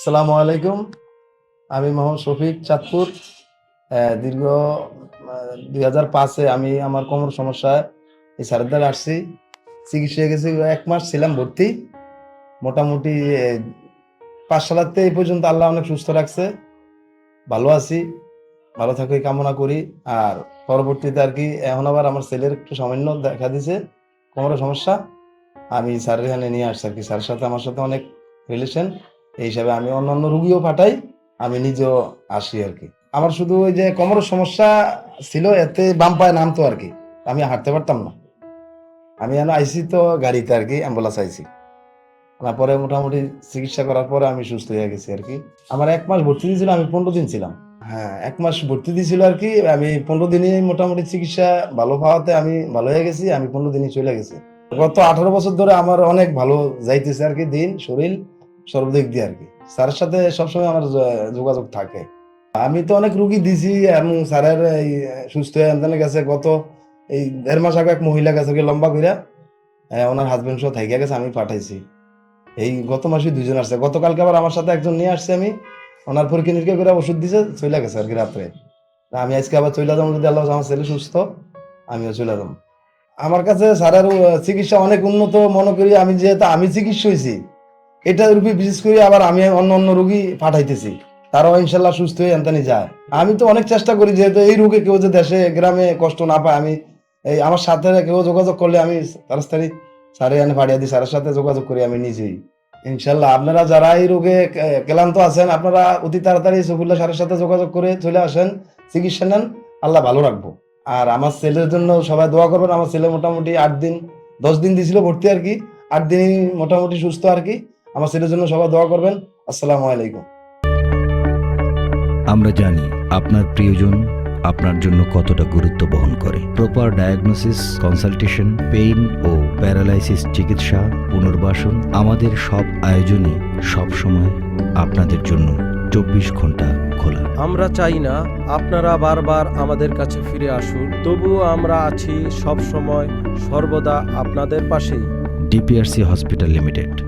আসসালামু আলাইকুম। আমি মোহাম্মদ শফিক, চাঁদপুর। দীর্ঘ দুই হাজার পাঁচে আমি আমার কোমর সমস্যায় এই স্যারের দ্বারা আসছি। চিকিৎসা গেছি, এক মাস ছিলাম ভর্তি। মোটামুটি সালাতে এই পর্যন্ত আল্লাহ অনেক সুস্থ রাখছে। ভালো আছি, ভালো থাকুক কামনা করি। আর পরবর্তীতে আর কি, এখন আবার আমার ছেলের একটু সামান্য দেখা দিছে, কোমরের সমস্যা। আমি স্যারের এখানে নিয়ে আসছি আর কি। স্যারের সাথে, আমার সাথে অনেক রিলেশন এই হিসাবে আমি অন্যান্য রুগীও পাঠাই, আমি নিজেও আসি আর কি। আমার শুধু ওই যে কোমরের সমস্যা ছিল, এতে বাম পায়ে নামতো আর কি। আমি হাঁটতে পারতাম না। আমি এখন আইসি তো গাড়িতে আর কি অ্যাম্বুলেন্স আইসি। তারপরে মোটামুটি চিকিৎসা করার পরে আমি সুস্থ হয়ে গেছি আর কি। আমার এক মাস ভর্তি দিয়েছিল, আমি পনেরো দিন ছিলাম। হ্যাঁ এক মাস ভর্তি দিয়েছিল আর কি, আমি পনেরো দিনই মোটামুটি চিকিৎসা ভালো পাওয়াতে আমি ভালো হয়ে গেছি, আমি পনেরো দিনই চলে গেছি। গত আঠারো বছর ধরে আমার অনেক ভালো যাইতেছে আর কি দিন, শরীর। সর্বদিক দিয়ে আর কি। স্যারের সাথে সবসময় আমার যোগাযোগ থাকে। আমি তো অনেক রুগী দিছি এবং স্যারের এই সুস্থ হয়ে গেছে। গত এই দেড় মাস আগে এক মহিলা গেছে লম্বা আহ, ওনার হাজবেন্ড সহ থাইকা গেছে আমি পাঠাইছি। এই গত মাসে দুজন আসছে। গতকালকে আবার আমার সাথে একজন নিয়ে আসছে আমি। ওনার পরীক্ষা নিরীক্ষা করে ওষুধ দিছে চলে গেছে আর কি রাত্রে। আমি আজকে আবার চলে যাব যদি আল্লাহ আমার ছেলে সুস্থ আমিও চলে যাব। আমার কাছে স্যারের চিকিৎসা অনেক উন্নত মনে করি আমি যেহেতু আমি চিকিৎসা হয়েছি এটার উপরে বিশেষ করে আবার আমি অন্য অন্য রুগী পাঠাইতেছি। তারাও ইনশাল্লাহ সুস্থ হয়ে এনতানি যায়। আমি তো অনেক চেষ্টা করি যেহেতু এই রোগে কেউ যে দেশে, গ্রামে কষ্ট না পায়, আমি এই আমার সাথে কেউ যোগাযোগ করলে আমি তাড়াতাড়ি স্যারে এনে পাঠিয়ে দিই, স্যারের সাথে যোগাযোগ করি আমি নিজেই। ইনশাল্লাহ আপনারা যারা এই রোগে ক্লান্ত আছেন, আপনারা অতি তাড়াতাড়ি সফুল্লাহ স্যারের সাথে যোগাযোগ করে চলে আসেন, চিকিৎসা নেন, আল্লাহ ভালো রাখব। আর আমার ছেলের জন্য সবাই দোয়া করবেন, আমার ছেলে মোটামুটি আট দিন, দশ দিন দিয়েছিল ভর্তি আর কি, আট দিনই মোটামুটি সুস্থ আর কি। আমার ছেলের জন্য সবাই দোয়া করবেন। আসসালামু আলাইকুম। আমরা জানি আপনার প্রিয়জন আপনার জন্য কতটা গুরুত্ব বহন করে। প্রপার ডায়াগনোসিস কনসালটেশন পেইন ও প্যারালাইসিস চিকিৎসা পুনর্বাসন আমাদের সব আয়োজনই সব সময় আপনাদের জন্য চব্বিশ ঘণ্টা খোলা। আমরা চাই না আপনারা বারবার আমাদের কাছে ফিরে আসুন তবুও আমরা আছি সব সময় সর্বদা আপনাদের পাশেই। DPRC hospital limited